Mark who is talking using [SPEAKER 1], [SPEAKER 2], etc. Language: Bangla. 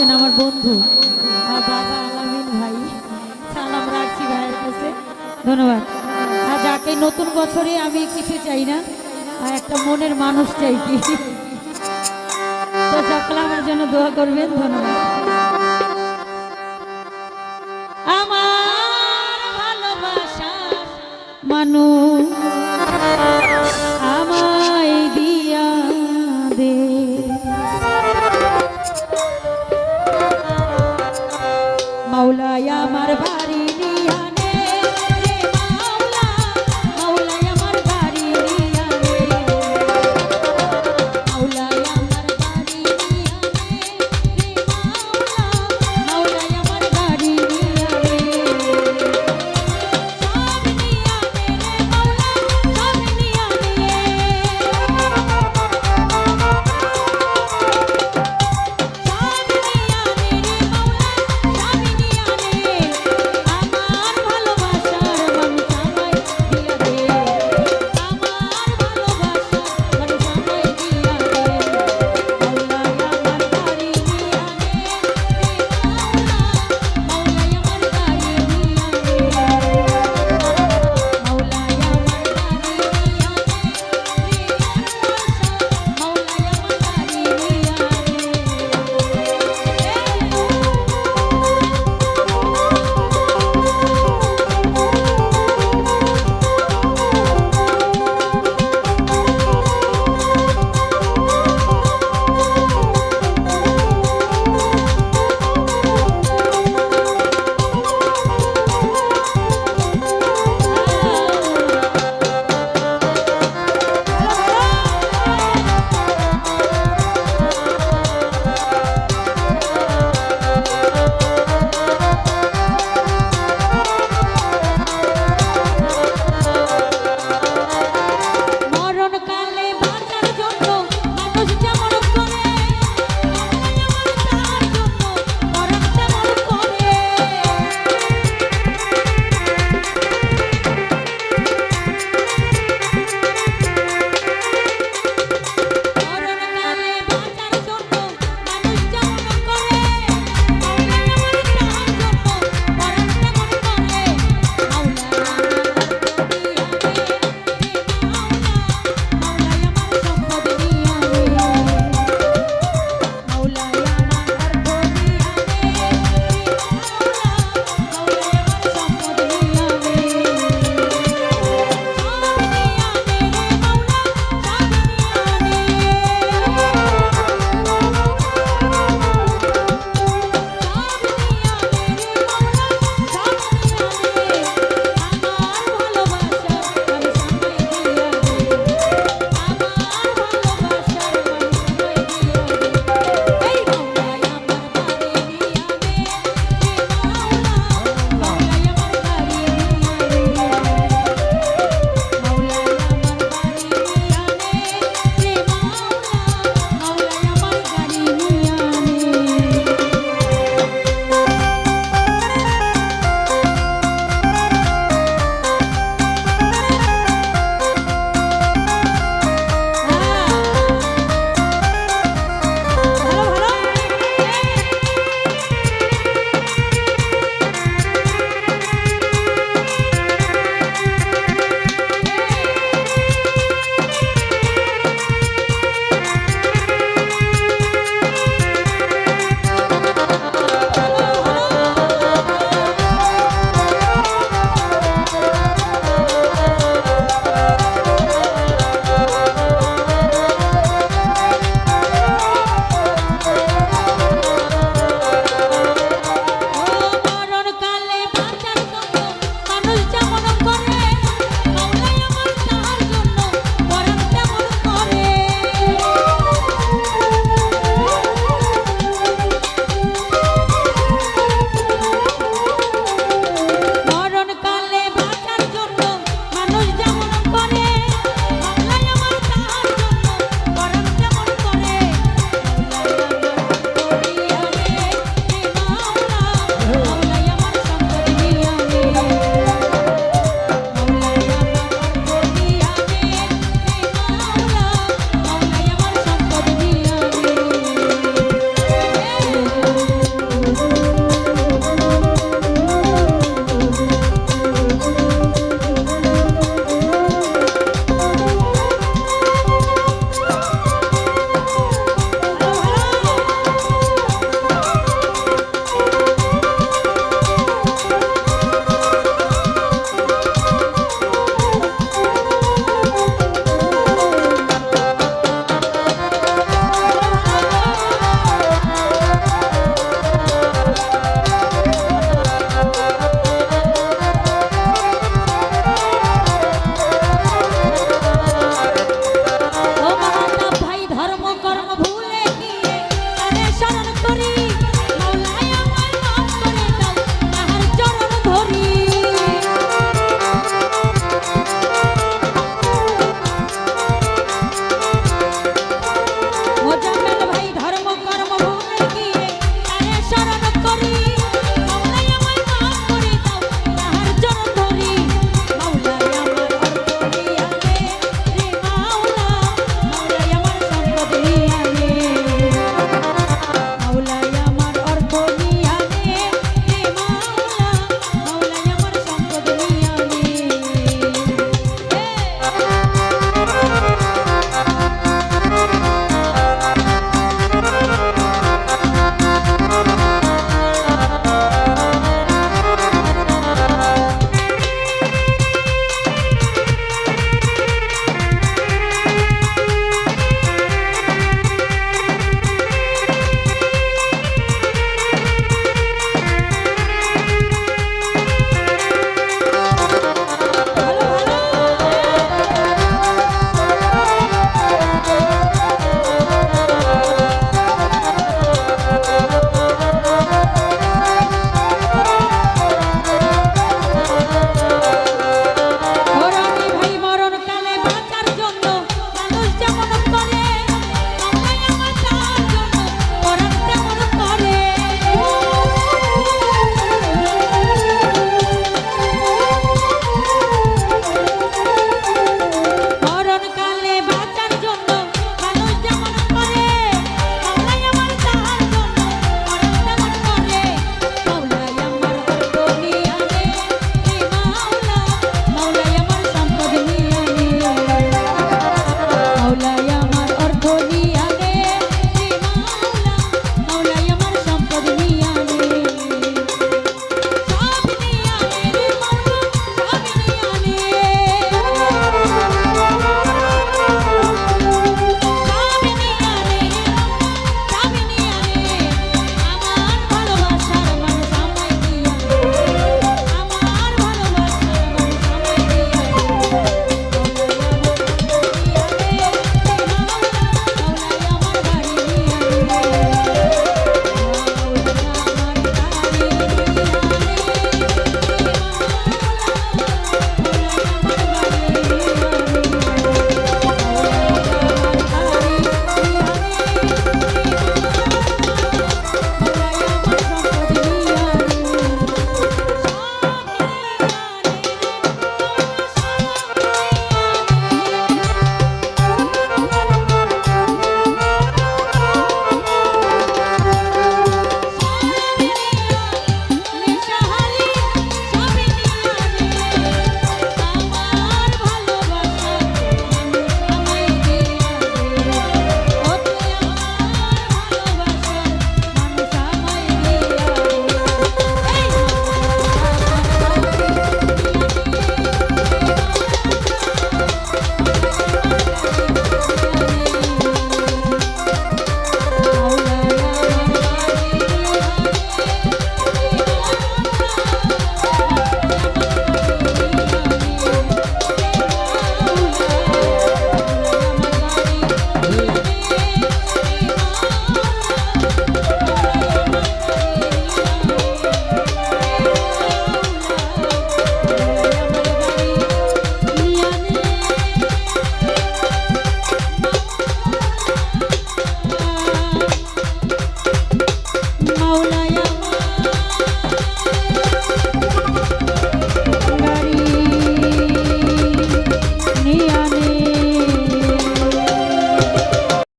[SPEAKER 1] আরও আছেন আমার বন্ধু। আমার বাবা আলামিন ভাই, সালাম রাখছি ভাইয়ের কাছে। ধন্যবাদ। আর যাকে নতুন বছরে আমি কিছু চাই না, আর একটা মনের মানুষ চাই। কি তো সকলে আমার জন্য দোয়া করবেন, ধন্যবাদ। আমার ভালোবাসা মানুষ।